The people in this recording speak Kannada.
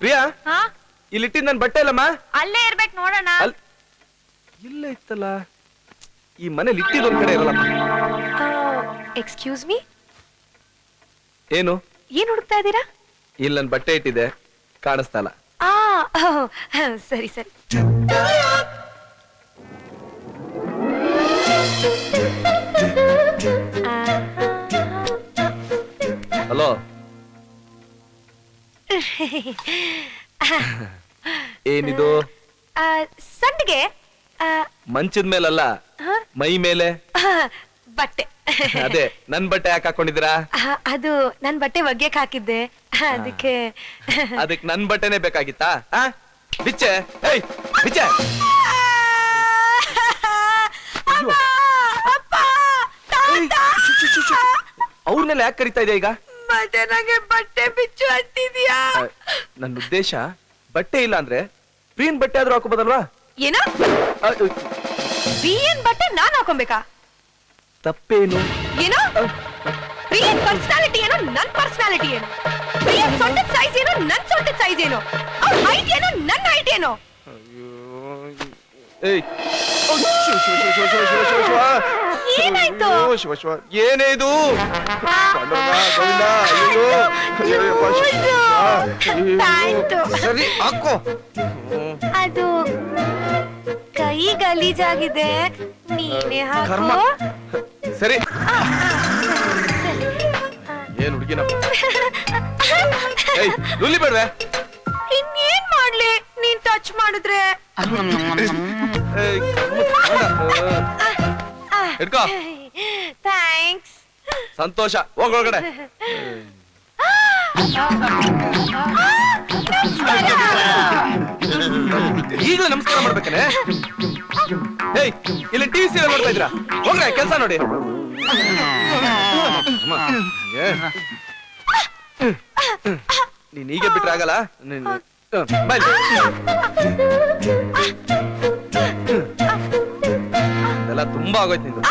ಪ್ರಿಯಾ ಹಾ? ಇಲ್ಲಿಟ್ಟಿದ್ ನನ್ ಬಟ್ಟೆ ಇಲ್ಲಮ್ಮ ಅಲ್ಲೇ ಇರ್ಬೇಕು ನೋಡೋಣ. ಅಲ್ ಇಲ್ಲ ಇತ್ತಲ್ಲ. ಈ ಮನೇಲಿ ಇಟ್ಟಿದ್ ಒಂದ್ ಕಡೆ ಇರಲ್ಲ ಎಕ್ಸ್ಕ್ಯೂಸ್ ಮೀ? ಏನು? ಏನ್ ಹುಡುಕ್ತಾ ಇದ್ದೀರಾ? ಇಲ್ಲಿ ನನ್ ಬಟ್ಟೆ ಇಟ್ಟಿದೆ ಕಾಣಿಸ್ತಾ ಇಲ್ಲ. ಆ ಸರಿ ಸರಿ. ಹಲೋ. ಏನಿದು? ಆ, ಸಂಡಿಗೆ ಆ, ಮಂಚದ ಮೇಲಲ್ಲ? ಹ? ಮೈ ಮೇಲೆ? ಬಟ್ಟೆ. ಅದೇ ನನ್ ಬಟ್ಟೆ ಯಾಕೆ ಹಾಕೊಂಡಿದ್ದೀರಾ? ಆ, ಅದು ನನ್ ಬಟ್ಟೆ ಒಗ್ಯಕ್ ಹಾಕಿದ್ದೆ. ಅದಕ್ಕೆ. ಅದಕ್ ನನ್ ಬಟ್ಟೆನೆ ಬೇಕಾಗಿತ್ತಾ? ಆ? ಬಿಚ್ಚೆ. ಏಯ್ ಬಿಚ್ಚೆ. ಅವ್ರನ್ನೆಲ್ಲ ಯಾಕೆ ಕರಿತಾ ಇದೆ ಈಗ? ಮತ್ತೆ ನಂಗೆ ಬಟ್ಟೆ ಬಿಚ್ಚು ಅಂತಿದ್ಯಾ ನನ್ನ ಉದ್ದೇಶ ಬಟ್ಟೆ ಇಲ್ಲ ಅಂದ್ರೆ ಪ್ರೀನ್ ಬಟ್ಟೆ ಆದ್ರೂ ಹಾಕೋಬೋದಲ್ವಾ ಏನೋ ಬಿಎನ್ ಬಟ್ಟೆ ನಾನ್ ಹಾಕೊಬೇಕಾ ತಪ್ಪೇನು ಏನೋ ಪ್ರಿಯನ್ ಪರ್ಸನಾಲಿಟಿ ಏನು ನನ್ ಪರ್ಸನಾಲಿಟಿ ಏನು ಪ್ರಿಯನ್ ಸೊಂಟದ ಸೈಜ್ ಏನು ನನ್ ಸೊಂಟದ ಸೈಜ್ ಏನು ಅವ್ರ ಹೈಟ್ ಏನು ನನ್ನ ಹೈಟ್ ಏನು ಏಯ್ ಓ, show show show show show show show. ಏನಾಯ್ತು? ಅಯ್ಯೋ, ಶಿವ, ಶಿವ. ಏನೇ ಇದು ಪಾಂಡುರಂಗ, ಗೋವಿಂದ, ಅಯ್ಯೋ, ಅಯ್ಯಯ್ಯಪ್ಪ, ಶಿವ, ಶಿವ. ಅಯ್ಯೋ. ಪ್ಯಾಂಟು. ಸರಿ ಹಾಕೋ ಅದು ಕೈ ಗಲೀಜಾಗಿದೆ ನೀನೇ ಕರ್ಮ. ಹಾಕು ಸರಿ. ಏನ್ ಹುಡುಗಿನಪ್ಪ ಏಯ್ ನುಲ್ಲಿ ಬೇಡ್ವೆ ಇನ್ನೇನ್ ಮಾಡ್ಲಿ ನೀನ್ ಟಚ್ ಮಾಡಿದ್ರೆ ಏಯ್. ಆ, ಹಿಡ್ಕೋ. ಥ್ಯಾಂಕ್ಸ್ ಸಂತೋಷ ಹೋಗ್ ಒಳಗಡೆ ಈಗಲೂ ನಮಸ್ಕಾರ ಮಾಡ್ಬೇಕನೆ ಏಯ್ ಇಲ್ಲಿ ಟಿವಿ ಸೀರಿಯಲ್ ನೋಡ್ತಾ ಇದ್ರಾ ಹೋಗ್ರೆ ಕೆಲಸ ನೋಡಿ. ನೀನ್ ಹೀಗೆ ಬಿಟ್ರೆ ಆಗಲ್ಲ ನೀನ್- ನಾ ತುಂಬಾ ಆಗೋಯ್ತು ನಿಂದು